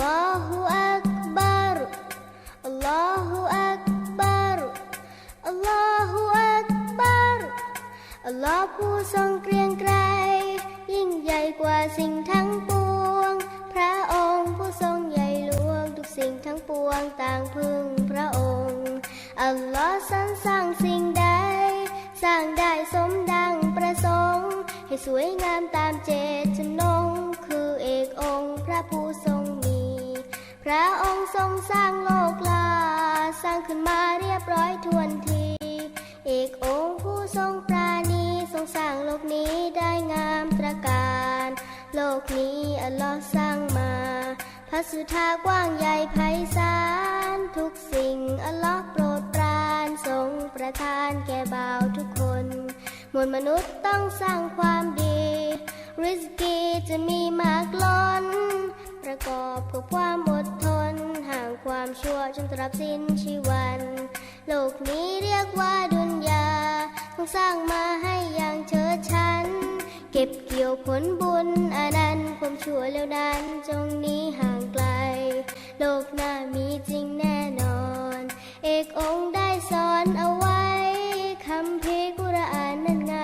Allahu Akbar Allahu Akbar Allahu Akbar อัลลอฮ์ผู้ทรงเกรียงไกรยิ่งใหญ่กว่าสิ่งทั้งปวง พระองค์ผู้ทรงใหญ่หลวงทุกสิ่งทั้งปวงต่างพึ่งพระองค์ อัลลอฮ์สรรสร้างสิ่งใด สร้างได้สมดังประสงค์ ให้สวยงามตามเจตจำนง คือเอกองค์พระผู้ทรง พระองค์ทรงสร้างโลกลา สร้างขึ้นมาเรียบร้อยทวนที เอกองค์ผู้ทรงปราณีทรงสร้างโลกนี้ได้งามตระการ โลกนี้อัลลอฮ์สร้างมา พระสุธากว้างใหญ่ไพศาลทุกสิ่งอัลลอฮ์โปรดปรานทรงประทานแก่บ่าวทุกคนมวลมนุษย์ต้องสร้างความดี ริสกีจะมีมากล้น ประกอบกับความอดทน ห่างความชั่วจนตราบสิ้นชีวัน โลกนี้เรียกว่าดุนยาต้องสร้างมาให้อย่างเชิดชัน เก็บเกี่ยวผลบุญอนันต์ความชั่วแล้วนั้นจงนี้ห่างไกล โลกหน้ามีจริงแน่นอน เอกองค์ได้สอนเอาไว้คำพีกุรอานนั่นไง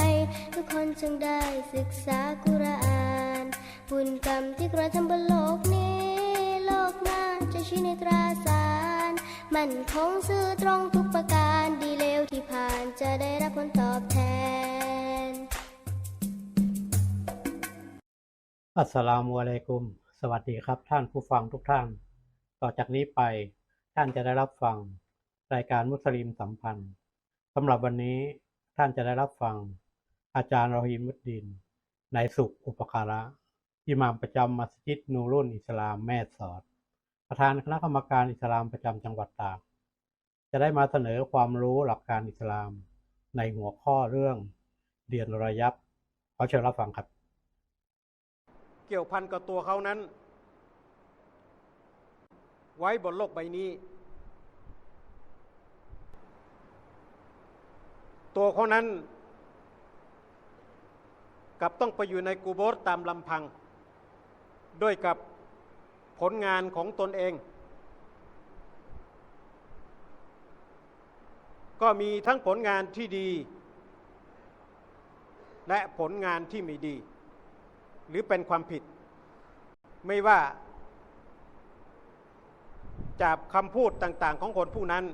ทุกคนจงได้ศึกษากุรอาน บุญกรรมที่กระทำบนโลกนี้ โลกหน้าจะชี้ในตราสาร มันคงซื่อตรงทุกประการดีเลวที่ผ่านจะได้รับผลตอบแทน อัสสลามุอะลัยกุม สวัสดีครับท่านผู้ฟังทุกท่าน ต่อจากนี้ไปท่านจะได้รับฟัง รายการมุสลิมสัมพันธ์สำหรับวันนี้ท่านจะได้รับฟัง อาจารย์รอฮีมุดดิน ในสุขอุปการะ อิหม่ามประจำมัสยิดนูรุนอิสลามแม่สอด ประธานคณะกรรมการอิสลามประจำจังหวัดตาก จะได้มาเสนอความรู้หลักการอิสลาม ในหัวข้อเรื่องเดือนระยับขอเชิญรับฟังครับ เกี่ยวพันกับตัวเขานั้น ไว้บนโลกใบนี้ ตัวเขานั้นกับต้องไปอยู่ในกูโบสตามลำพัง ด้วยกับผลงานของตนเอง ก็มีทั้งผลงานที่ดี และผลงานที่ไม่ดี หรือเป็นความผิด ไม่ว่า จากคำพูดต่าง ๆ ของคนผู้นั้น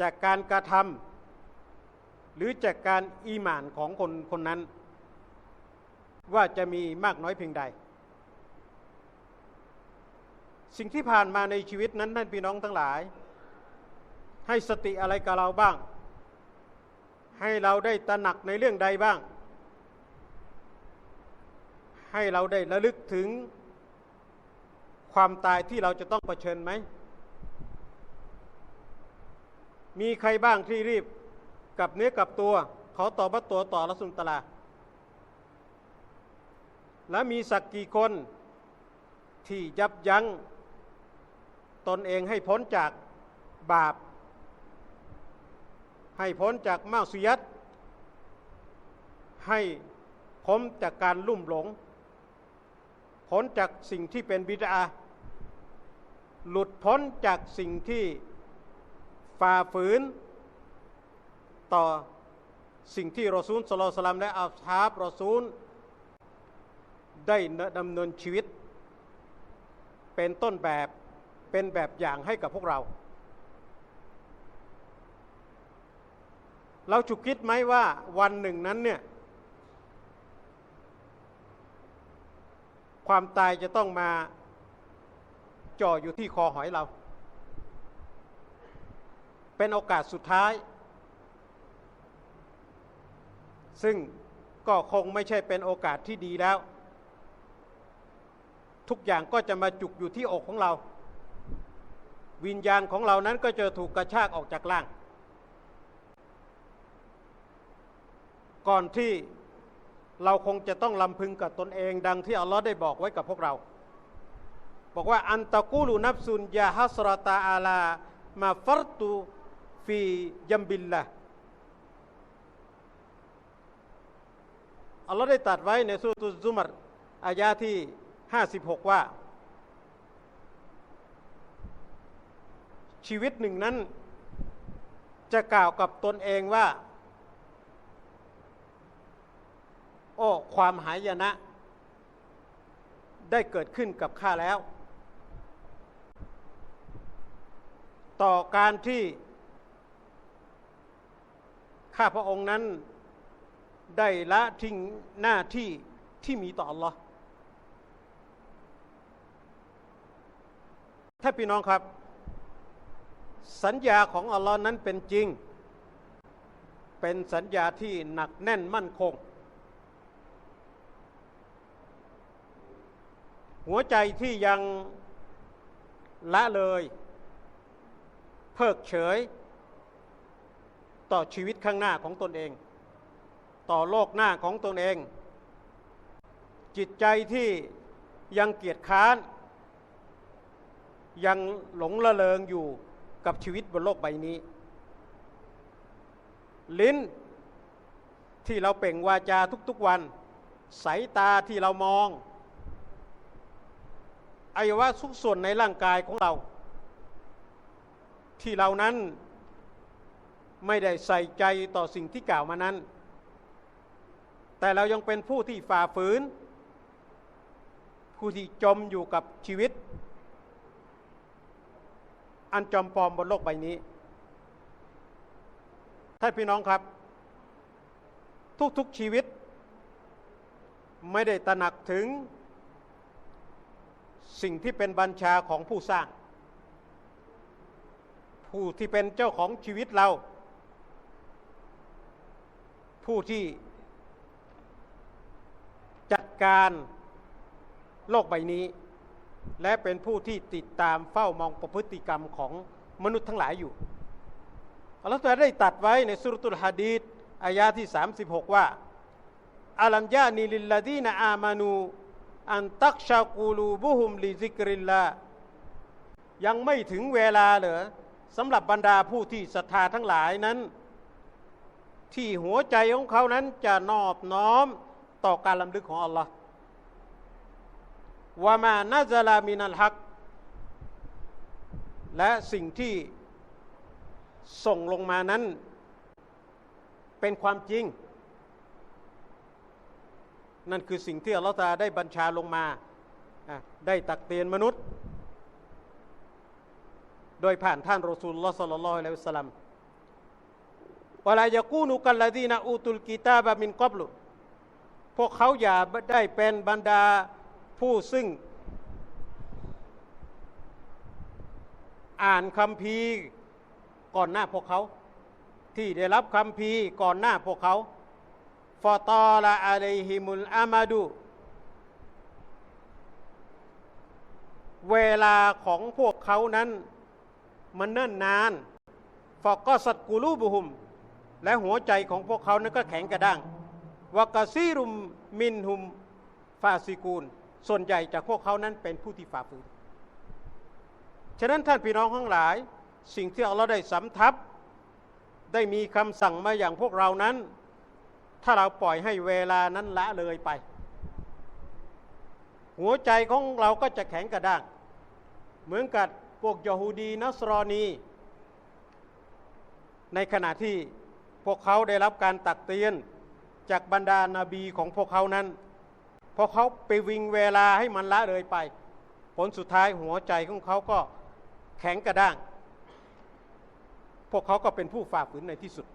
จากการกระทำหรือจากการอีหมานของคนคนนั้น ว่าจะมีมากน้อยเพียงใด สิ่งที่ผ่านมาในชีวิตนั้นท่านพี่น้องทั้งหลาย ให้สติอะไรกับเราบ้าง ให้เราได้ตระหนักในเรื่องใดบ้าง ให้เราได้ระลึกถึงความตายที่เราจะต้องเผชิญไหม มีใครบ้างที่รีบกับเนื้อกับตัว เขาต่อบว่าตัวต่อละสุนตลา และมีสักกี่คนที่ยับยั้ง ตนเองให้พ้นจากบาป ให้พ้นจากมาสุยัตให้พ้นจากการลุ่มหลง พ้นจากสิ่งที่เป็นบิดาหลุดพ้นจากสิ่งที่ฝ่าฝืน ต่อสิ่งที่รอซูลสโลสลัมและอัลฮาบรอซูล ได้ดำเนินชีวิต เป็นต้นแบบ เป็นแบบอย่างให้กับพวกเรา เราฉุกคิดไหมว่าวันหนึ่งนั้นเนี่ย ความตายจะต้องมาจ่ออยู่ที่คอหอยเรา เป็นโอกาสสุดท้าย ซึ่งก็คงไม่ใช่เป็นโอกาสที่ดีแล้ว ทุกอย่างก็จะมาจุกอยู่ที่อกของเรา วิญญาณของเรานั้นก็จะถูกกระชากออกจากร่าง ก่อนที่เราคงจะต้องลำพึงกับตนเองดังที่อัลลอฮ์ได้บอกไว้กับพวกเรา บอกว่าอันตะกูลูนับซุนยาฮัสรตาอาลา มาฟัรตูฟียัมบิลละอัลลอฮ์ได้ตรัสไว้ในสุตุซุมรอายาที่ 56 ว่า ชีวิตหนึ่งนั้น จะกล่าวกับตนเองว่า โอ้ความหายนะ ได้เกิดขึ้นกับข้าแล้ว ต่อการที่ข้าพระองค์นั้นได้ละทิ้งหน้าที่ที่มีต่อ Allah ถ้าพี่น้องครับ สัญญาของอัลลอฮ์นั้นเป็นจริง เป็นสัญญาที่หนักแน่นมั่นคง หัวใจที่ยังละเลย เพิกเฉย ต่อชีวิตข้างหน้าของตนเอง ต่อโลกหน้าของตนเอง จิตใจที่ยังเกียจค้าน ยังหลงละเลงอยู่ กับชีวิตบนโลกใบนี้ ลิ้นที่เราเปล่งวาจาทุกๆวัน สายตาที่เรามองอวัยวะทุกส่วนในร่างกายของเรา ที่เรานั้นไม่ได้ใส่ใจต่อสิ่งที่กล่าวมานั้น แต่เรายังเป็นผู้ที่ฝ่าฝืน ผู้ที่จมอยู่กับชีวิต อันจอมปลอมบนโลกใบนี้ท่านพี่น้องครับ ทุกๆชีวิต ไม่ได้ตระหนักถึง สิ่งที่เป็นบัญชาของผู้สร้าง ผู้ที่เป็นเจ้าของชีวิตเรา ผู้ที่จัดการโลกใบนี้ และเป็นผู้ที่ติดตามเฝ้ามองประพฤติกรรมของมนุษย์ทั้งหลายอยู่อัลลอฮฺได้ตัดไว้ในสุรตุลฮะดีษอายาที่ 36 ว่าอัลัมยานีลิลลาดีนอามานูอันตักชากูลูบุฮุมลิซิกริลลายังไม่ถึงเวลาเหรอสำหรับบรรดาผู้ที่ศรัทธาทั้งหลายนั้น ที่หัวใจของเขานั้นจะนอบน้อมต่อการลำลึกของอัลลอฮ์ วามานาซาลามินัลฮัก และสิ่งที่ส่งลงมานั้น เป็นความจริง นั่นคือสิ่งที่อัลลอฮฺตาได้บัญชาลงมา ได้ตักเตือนมนุษย์ โดยผ่านท่านรอสูลลอฮฺสัลลัลลอฮุอะลัยฮิวสัลลัมวลายกูนุกัลลดีนาอูตุลกิตาบะมินกอบลุพวกเขาอย่าได้เป็นบรรดา ผู้ซึ่ง อ่านคำพีก่อนหน้าพวกเขา ที่ได้รับคำพีก่อนหน้าพวกเขาฟอตอลาอะลัยฮิมุลอามาดู เวลาของพวกเขานั้น มันเนิ่นนานฟอกก็สัตกูลูบุหุม และหัวใจของพวกเขานั้นก็แข็งกระด้างวากาซีรุมมินหุมฟาซิกูล ส่วนใหญ่จากพวกเขานั้นเป็นผู้ที่ฝ่าฝืน ฉะนั้นท่านพี่น้องทั้งหลาย สิ่งที่เราได้สำทับ ได้มีคำสั่งมาอย่างพวกเรานั้น ถ้าเราปล่อยให้เวลานั้นละเลยไป หัวใจของเราก็จะแข็งกระด้าง เหมือนกับพวกยโฮดีนัสรอนี ในขณะที่พวกเขาได้รับการตักเตือนจากบรรดานาบีของพวกเขานั้น พอเขาไปวิงเวลาให้มันละเลยไป ผลสุดท้ายหัวใจของเขาก็แข็งกระด้าง พวกเขาก็เป็นผู้ฝ่าฝืนในที่สุด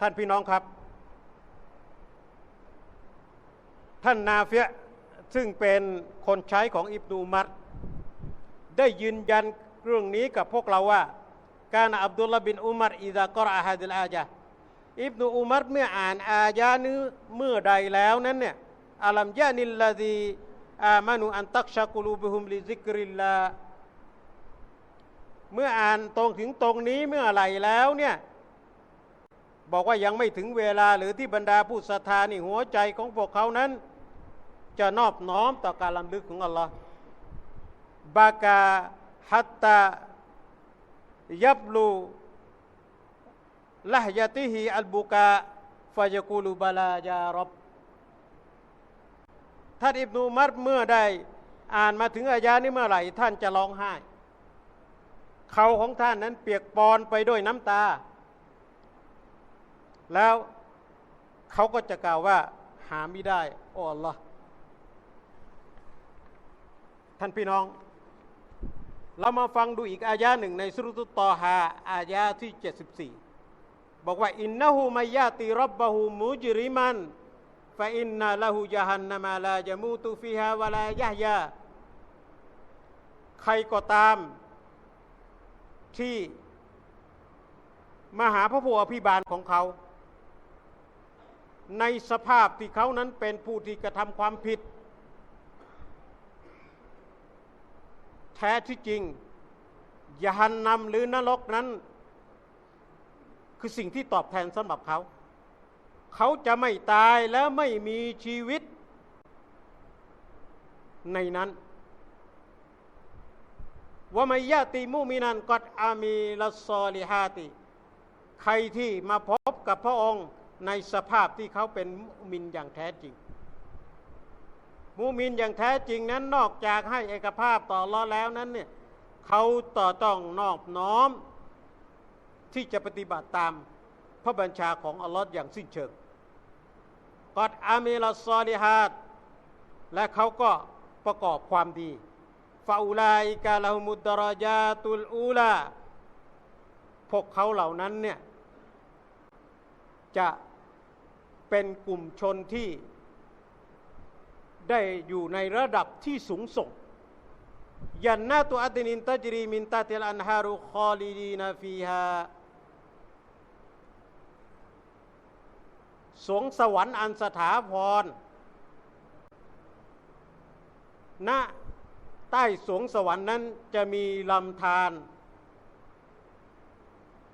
ท่านพี่น้องครับ ท่านนาเฟียซึ่งเป็นคนใช้ของอิบนูมัดได้ยืนยันเรื่องนี้กับพวกเราว่า การอับดุลลาบินอุมัรอิดะกรอาฮัดลอาจาอิบนูอุมัรเมื่ออ่านอายานี้เมื่อใดแล้วนั้นเนี่ย อัลัมยานิลลาดีอามานุอันตักชากุลูบุฮุมลิซิกริลลาเมื่ออ่านตรงถึงตรงนี้เมื่อไรแล้วเนี่ยบอกว่ายังไม่ถึงเวลาหรือที่บรรดาผู้ศรัทธานี่หัวใจของพวกเขานั้น จะนอบน้อมต่อการลำลึกของอัลลอฮ์บากาฮัตตายับลูละฮยาติฮีอัลบุกาฟายกูลูบาลายารบ ท่านอิบนูมัรเมื่อได้อ่านมาถึงอายานี้เมื่อไหร่ ท่านจะร้องไห้เขาของท่านนั้นเปียกปอนไปด้วยน้ำตา แล้วเขาก็จะกล่าวว่า หาไม่ได้โอ้อัลลอฮ์ท่านพี่น้อง เรามาฟังดูอีกอายะหนึ่งในสุรุตตอฮาอายะที่ 74 บอกว่า อินนะฮูมายาติรับบะฮูมุจริมันะอินนาละฮูยะฮันนามาลาจมูตุฟิฮาวะลายะยาใครก็ตาม ที่มาหาพระผู้อภิบาลของเขา ในสภาพที่เขานั้นเป็นผู้ที่กระทำความผิด แท้ที่จริงยาหันนำหรือนรกนั้น คือสิ่งที่ตอบแทนสำหรับเขา เขาจะไม่ตายและไม่มีชีวิต ในนั้นว่าม่ยาติมุมินันกอดอามีลซอลิฮาติ ใครที่มาพบกับพระองค์ในสภาพที่เขาเป็นมุมินอย่างแท้จริง มุมินอย่างแท้จริงนั้นนอกจากให้เอกภาพต่อรอแล้วนั้นเนี่ยเขาต่อต้องนอบน้อม ที่จะปฏิบัติตามพระบัญชาของอัลลอฮ์อย่างสิ้นเชิง กอดอามีลซอลิฮาตและเขาก็ประกอบความดีฟาอูลาอิกาลาฮุมุดดารจาตุลอูลาพวกเขาเหล่านั้นเนี่ยจะเป็นกลุ่มชนที่ได้อยู่ในระดับที่สูงส่งยันนาตุอัดนินตจรีมินตาติลอันฮารุคอลีดีนาฟีฮา สวงสวรรค์อันสถาพรณใต้สวงสวรรค์นั้นจะมีลำธาร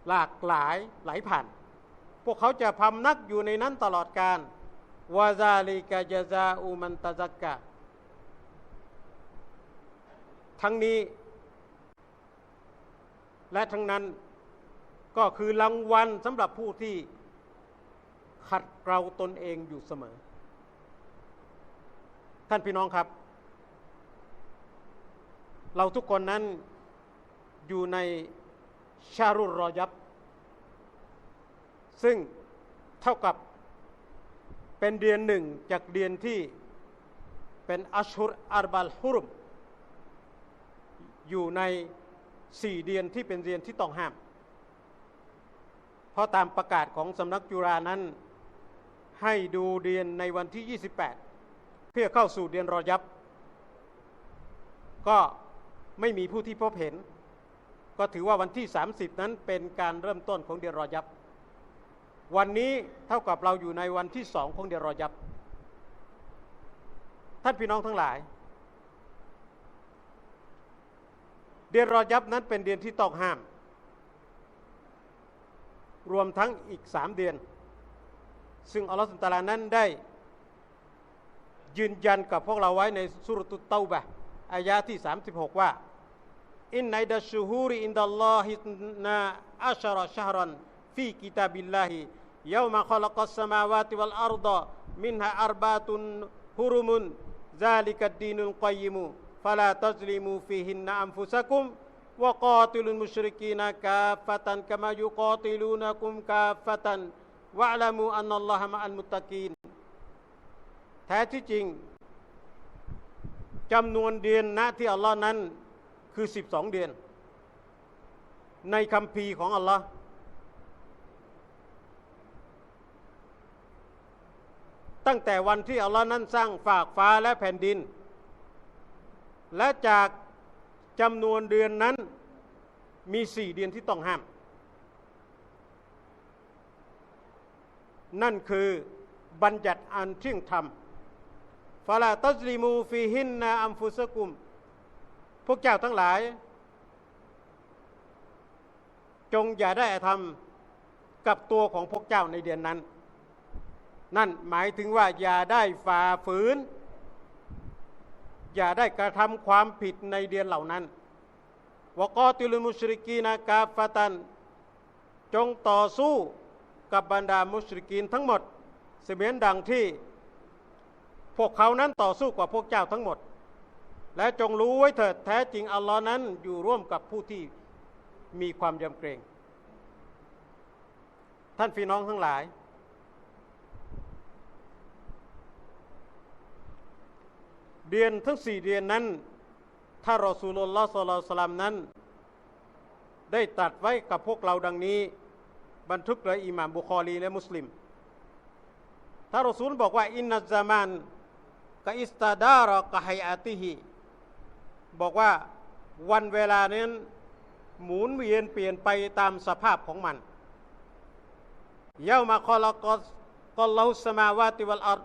หลากหลายไหลผ่าน พวกเขาจะพำนักอยู่ในนั้นตลอดการวาซาลิกาจซาอุมันตะซักกะ ทั้งนี้ และทั้งนั้นก็คือรางวัลสำหรับผู้ที่ ขัดเกลาตนเองอยู่เสมอ ท่านพี่น้องครับ เราทุกคนนั้นอยู่ในชารุรอยับ ซึ่งเท่ากับเป็นเดือนหนึ่งจากเดือนที่เป็นอัชฮุรอารบัลฮุรุม อยู่ในสี่เดือนที่เป็นเดือนที่ต้องห้าม เพราะตามประกาศของสำนักจุฬานั้น ให้ดูเดือนในวันที่ 28 เพื่อเข้าสู่เดือนรอยับ ก็ไม่มีผู้ที่พบเห็น ก็ถือว่าวันที่ 30 นั้นเป็นการเริ่มต้นของเดือนรอยับ วันนี้เท่ากับเราอยู่ในวันที่สองของเดือนรอยับ ท่านพี่น้องทั้งหลาย เดือนรอยับนั้นเป็นเดือนที่ต้องห้าม รวมทั้งอีกสามเดือน ซึ่งอัลลอฮฺสุลตารานั้นได้ ยืนยันกับพวกเราไว้ในสุรตุตเตาบะอายะที่ 36 ว่าอินไนดัชชูฮูริอินดัลลอฮินาอัชรชฮรันฟีกิตาบิลลาฮิยามาขลักสมาวาติวัลอาร์ดะมินฮะอัรบาตุนฮุรุมุนซาลิกัดดีนุลกัยมุฟลาตัซลิมูฟีหินนะอัมฟุสักุม وقاتلوا المشركين كافة كما يقاتلونكم كافة วะลามูอันนัลลอฮามะอันมุตตะกีน แท้ที่จริงจำนวนเดือนนะที่อัลลอฮ์นั้นคือ 12 เดือน ในคำพีของอัลลอฮ์ตั้งแต่วันที่อัลลอฮ์นั้นสร้างฝากฟ้าและแผ่นดิน และจากจำนวนเดือนนั้นมีสี่เดือนที่ต้องห้าม นั่นคือบัญญัติอันเที่ยงธรรมฟาลาตัสลิมูฟีหินนาอัมฟุสกุม พวกเจ้าทั้งหลาย จงอย่าได้ทำกับตัวของพวกเจ้าในเดือนนั้น นั่นหมายถึงว่าอย่าได้ฝ่าฝืน อย่าได้กระทำความผิดในเดือนเหล่านั้นวกอติลุมุชริกีนากาฟตัน จงต่อสู้ กับบรรดามุชริกีนทั้งหมด เสมือนดังที่ พวกเขานั้นต่อสู้กว่าพวกเจ้าทั้งหมด และจงรู้ไว้เถิดแท้จริงอัลลอฮ์นั้นอยู่ร่วมกับผู้ที่มีความยำเกรง ท่านพี่น้องทั้งหลาย เดือนทั้งสี่เดือนนั้น ถ้ารอสูลุลลอฮ์สลลัลลัมนั้น ได้ตัดไว้กับพวกเราดังนี้ บันทึกโดยอิหม่ามบุคอรีและมุสลิมถ้ารอซูลบอกว่าอินนัซามานกะอิสตาดารกะไฮอาติฮิบอกว่าวันเวลานั้นหมุนเวียนเปลี่ยนไปตามสภาพของมันเยามาคอลกอสกอลลอฮุสมาวาติวัลอัร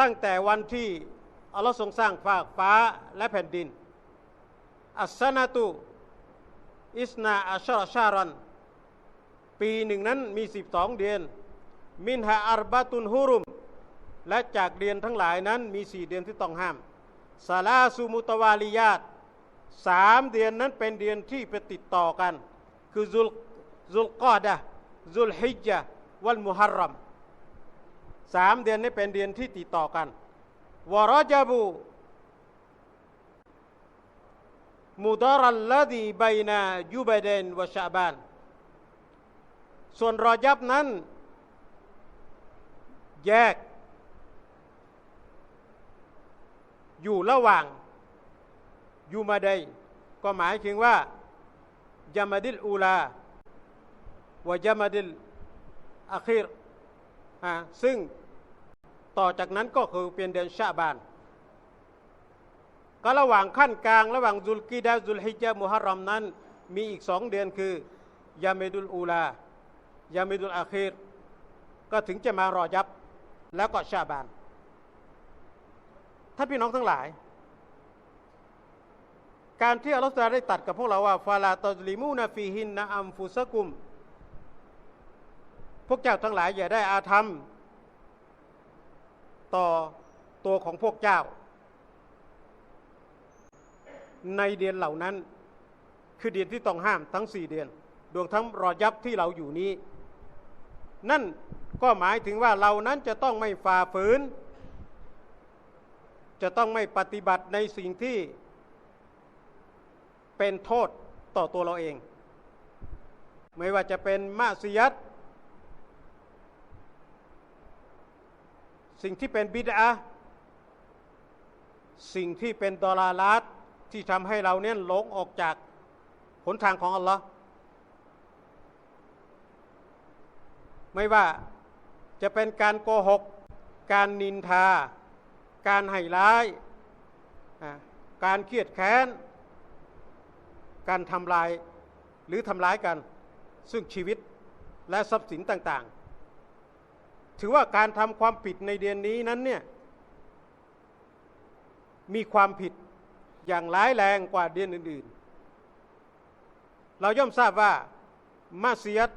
ตั้งแต่วันที่อัลลอฮ์ทรงสร้างฟากฟ้าและแผ่นดิน อัสนาตุ อิสนาอัชรชารัน ปีหนึ่งนั้นมีสิบสองเดือน มินฮาอัรบาตุนฮุรุม และจากเดือนทั้งหลายนั้นมีสี่เดือนที่ต้องห้ามซาลาซูมุตวาลียาตสามเดือนนั้นเป็นเดือนที่ไปติดต่อกัน คือซุลซุลกอดะซุลฮิจญะวัลมุฮัรรัมสามเดือนนี้เป็นเดือนที่ติดต่อกันวรจาบู มุดารัลลดีไบนายูบเดนวะชาบาน ส่วนรอยับนั้น แยก อยู่ระหว่างยูมาไดก็หมายถึงว่ายามาดิลอูลาวะยามาดิลอาคิรซึ่งต่อจากนั้นก็คือเป็นเดือนชาบาน ก็ระหว่างขั้นกลาง ระหว่างซุลกีดาซุลฮิจญะมุฮัรรอมนั้น มีอีกสองเดือนคือยาเมดุลอูลายาเมดุลอาคีรก็ถึงจะมารอยับแล้วก็ชาบานท่านพี่น้องทั้งหลาย การที่อัลลอฮฺได้ตัดกับพวกเราว่าฟาลาตอลิมูนาฟีฮินนะอัมฟุสกุม พวกเจ้าทั้งหลายอย่าได้อาธรรม ต่อตัวของพวกเจ้า ในเดือนเหล่านั้น คือเดือนที่ต้องห้ามทั้งสี่เดือนรวมทั้งรอยับที่เราอยู่นี้ นั่นก็หมายถึงว่าเรานั้นจะต้องไม่ฝ่าฝืน จะต้องไม่ปฏิบัติในสิ่งที่เป็นโทษต่อตัวเราเอง ไม่ว่าจะเป็นมาสยัดสิ่งที่เป็นบิดาสิ่งที่เป็นดอลาลาต ที่ทำให้เราเนี่ยหลงออกจากหนทางของอัลลอฮ์ไม่ว่าจะเป็นการโกหก การนินทา การให้ร้าย การเครียดแค้น การทำลายหรือทำร้ายกัน ซึ่งชีวิตและทรัพย์สินต่างๆ ถือว่าการทำความผิดในเดือนนี้นั้นเนี่ยมีความผิด อย่างร้ายแรงกว่าเดือนอื่นๆ เราย่อมทราบว่ามาเสียด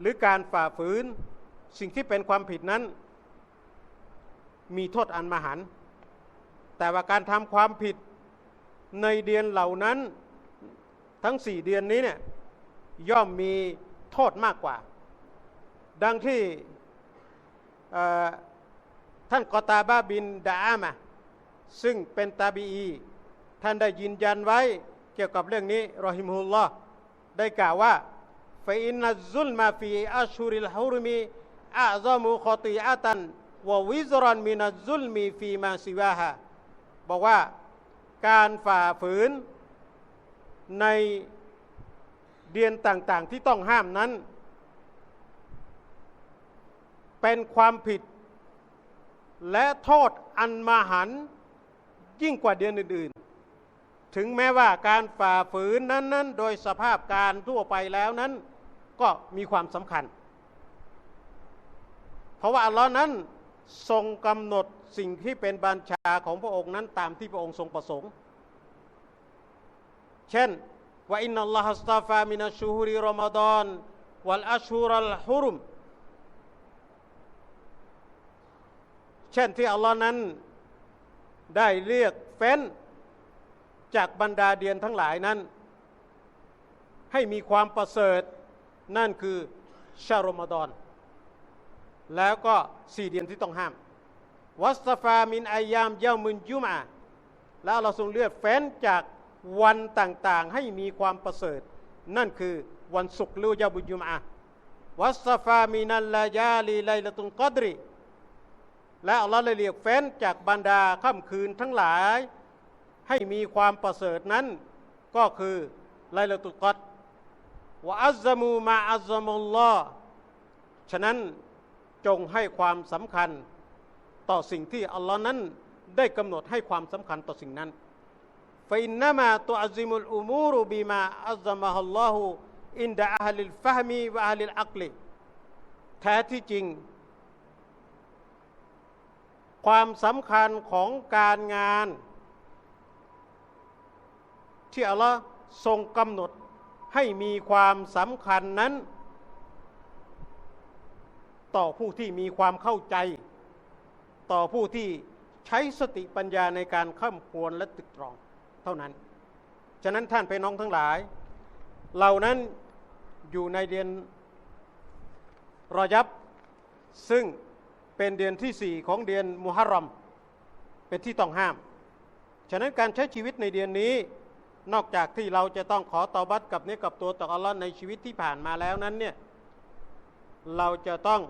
หรือการฝ่าฝืนสิ่งที่เป็นความผิดนั้น มีโทษอันมหันต์แต่ว่าการทำความผิดในเดือนเหล่านั้นทั้งสี่เดือนนี้เนี่ยย่อมมีโทษมากกว่า ดังที่ท่านกอตาบาบินดาอามะ ซึ่งเป็นตาบีอี ท่านได้ยืนยันไว้เกี่ยวกับเรื่องนี้รอฮิมุลลอฮ์ได้กล่าวว่าฟอินนัซุลมาฟีอัชูริลฮุรมีอาซามุขติอาตันววิซรันมินัซุลมีฟีมาซิวาฮะบอกว่าการฝ่าฝืน ในเดือนต่างๆที่ต้องห้ามนั้น เป็นความผิด และโทษอันมหันต์ ยิ่งกว่าเดือนอื่นๆ ถึงแม้ว่าการฝ่าฝืนนั้น ๆ โดยสภาพการทั่วไปแล้วนั้น ก็มีความสำคัญ เพราะว่าอัลลอฮ์นั้นทรงกำหนดสิ่งที่เป็นบัญชาของพระองค์นั้นตามที่พระองค์ทรงประสงค์ เช่นว่าอินนัลลอฮฺสตาฟามินัชชูฮุริรอมฎอนวัลอัชฮูรัลฮุรุม เช่นที่อัลลอฮ์นั้น ได้เรียกเฟ้น จากบรรดาเดือนทั้งหลายนั้น ให้มีความประเสริฐ นั่นคือชารมฎอน แล้วก็สี่เดือนที่ต้องห้าม วัสฟามินอายามเยามุนยุมาแล้วเราทรงเลือกเฟ้นจากวันต่างๆ ให้มีความประเสริฐ นั่นคือวันศุกร์หรือยาบุญยุมอะห์วัสฟามินัลลายาลีไลละตุนกอดรี และอัลลอฮ์เลยเรียกเฟ้นจากบรรดาค่ำคืนทั้งหลาย ให้มีความประเสริฐนั้น ก็คือไลละตุกอดวะอัซซามูมาอัซซามุลลอฮ์ฉะนั้นจงให้ความสำคัญต่อสิ่งที่อัลลอฮ์นั้นได้กำหนดให้ความสำคัญต่อสิ่งนั้นฟอินนามาตุอัซิมุลอุมูรุบิมาอัซซามะฮัลลอฮุอินดะอัลลิลฟะฮมีวะอัลลิลอักลิแท้ที่จริง ความสำคัญของการงาน ที่อัลลอฮ์ทรงกำหนดให้มีความสำคัญนั้น ต่อผู้ที่มีความเข้าใจ ต่อผู้ที่ใช้สติปัญญาในการข้ามควรและตึกตรองเท่านั้น ฉะนั้นท่านไปน้องทั้งหลาย เหล่านั้นอยู่ในเดือนรอยับซึ่ง เป็นเดือนที่สี่ของเดือนมุฮัรรอม เป็นที่ต้องห้าม ฉะนั้นการใช้ชีวิตในเดือนนี้ นอกจากที่เราจะต้องขอตอบัตกับเนื้อกับตัวต่ออัลลอฮ์ในชีวิตที่ผ่านมาแล้วนั้นเนี่ยเราจะต้อง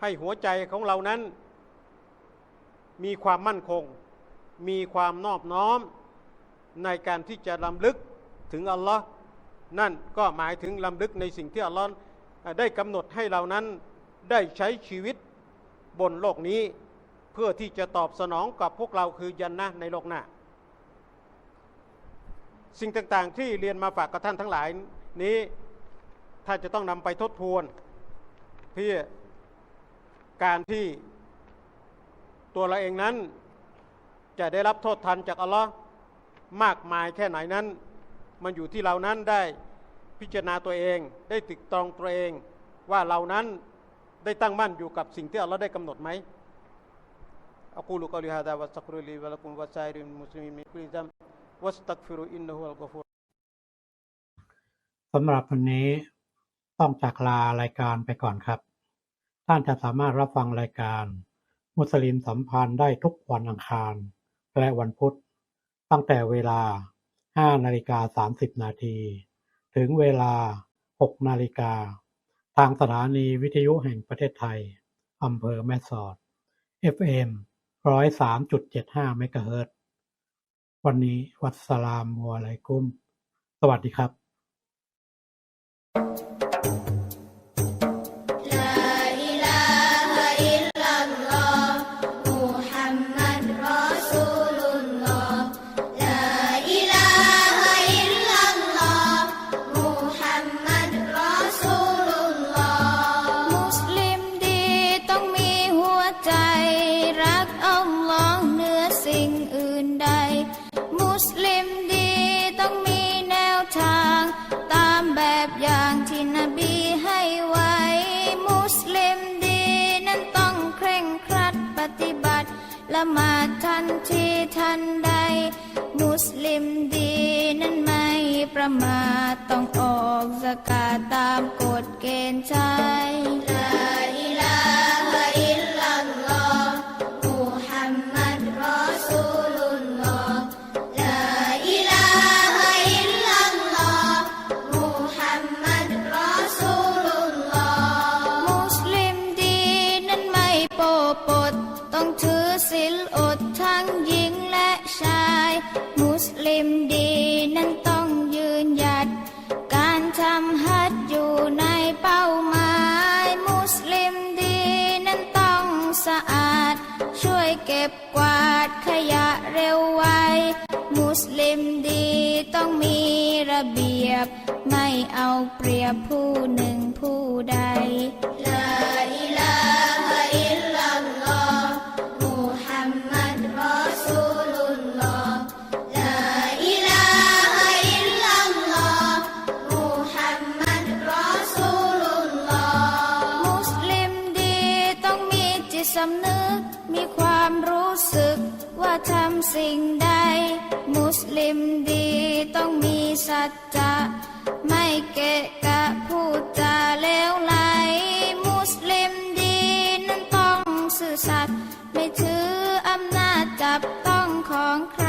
ให้หัวใจของเรานั้น มีความมั่นคง มีความนอบน้อมในการที่จะลำลึกถึงอัลลอฮ์นั่นก็หมายถึงลำลึกในสิ่งที่อัลลอฮ์ได้กำหนดให้เรานั้นได้ใช้ชีวิต บนโลกนี้ เพื่อที่จะตอบสนองกับพวกเราคือยันนะในโลกหน้า สิ่งต่างๆที่เรียนมาฝากกับท่านทั้งหลายนี้ท่านจะต้องนำไปทบทวน เพื่อการที่ตัวเราเองนั้นจะได้รับโทษทันจากอัลลอฮ์มากมายแค่ไหนนั้น มันอยู่ที่เรานั้นได้พิจารณาตัวเองได้ติดตรองตัวเอง ว่าเรานั้น ได้ตั้งมั่นอยู่กับสิ่งที่อัลลอฮ์ได้กำหนดไหมอักูลุกอลิฮะดาวัสตักรุลีวะลักุมวะซาอิริมุสลิมินกุลิซัมวัสตักฟิรุอินนะฮุอัลกอฟูรสำหรับวันนี้ต้องจากลารายการไปก่อนครับ ท่านจะสามารถรับฟังรายการ มุสลิมสัมพันธ์ได้ทุกวันอังคาร และวันพุธ ตั้งแต่เวลา 5 นาฬิกา 30 นาที ถึงเวลา 6 นาฬิกา ทางสถานีวิทยุแห่งประเทศไทย อำเภอแม่สอด FM 103.75เมกะเฮิรตวันนี้วัสสลามุอะลัยกุมสวัสดีครับ มุสลิมดีนั้นไม่ประมาทต้องออกสกาตตามกฎเกณฑ์ใช้ลาอิลาฮะอิลลัลลอฮ์มุฮัมมัดรอซูลุลลอฮ์ลาอิลาฮะอิลลัลลอฮ์มุฮัมมัดรอซูลุลลอฮ์มุสลิมดีนั้นไม่โปปดต้องถือศีลอด มุสลิมดีนั้นต้องยืนหยัด การทำฮัจญ์อยู่ในเป้าหมาย มุสลิมดีนั้นต้องสะอาด ช่วยเก็บกวาดขยะเร็วไว มุสลิมดีต้องมีระเบียบ ไม่เอาเปรียบผู้หนึ่งผู้ใดลาอิลาฮ ทำสิ่งใด มุสลิมดีต้องมีสัจจะไม่เกะกะพูดจาเลวไหล มุสลิมดีนั้นต้องซื่อสัตย์ไม่ถืออำนาจจับต้องของใคร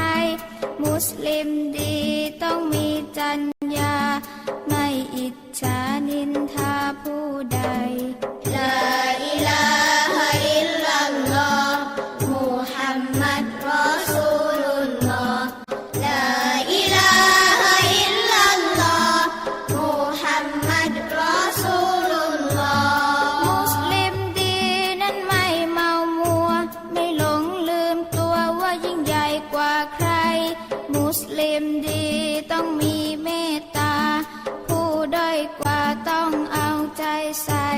มุมุสลิมดีต้องมีจัญญาไม่อิจฉานินทาผู้ใดลาอิ ใส่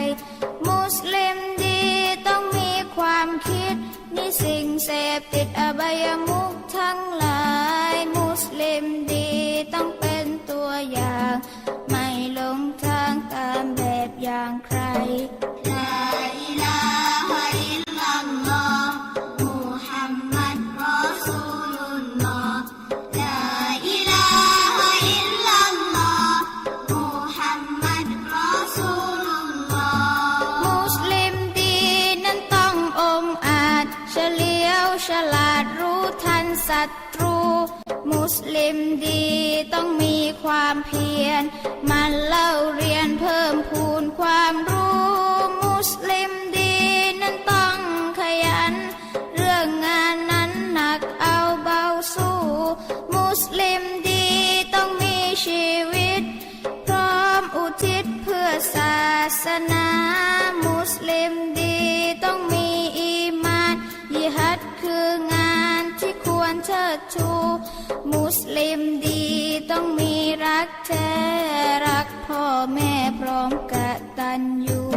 มุสลิมดีต้องมีความคิด นี่สิ่งเสพติดอบายมุขทั้งหลาย มุสลิมดีต้องเป็นตัวอย่าง ไม่หลงทางตามแบบอย่างใคร สลิมดีต้องมีความเพียร มันเล่าเรียนเพิ่มพูนความรู้ มุสลิมดีนั้นต้องขยัน เรื่องงานนั้นหนักเอาเบาสู้ มุสลิมดีต้องมีชีวิต พร้อมอุทิศเพื่อศาสนา มุสลิมดีต้องมีอีมานยิฮัดคืองาน ควรเชิดชู มุสลิมดีต้องมีรักแท้ รักพ่อแม่พร้อมกตันอยู่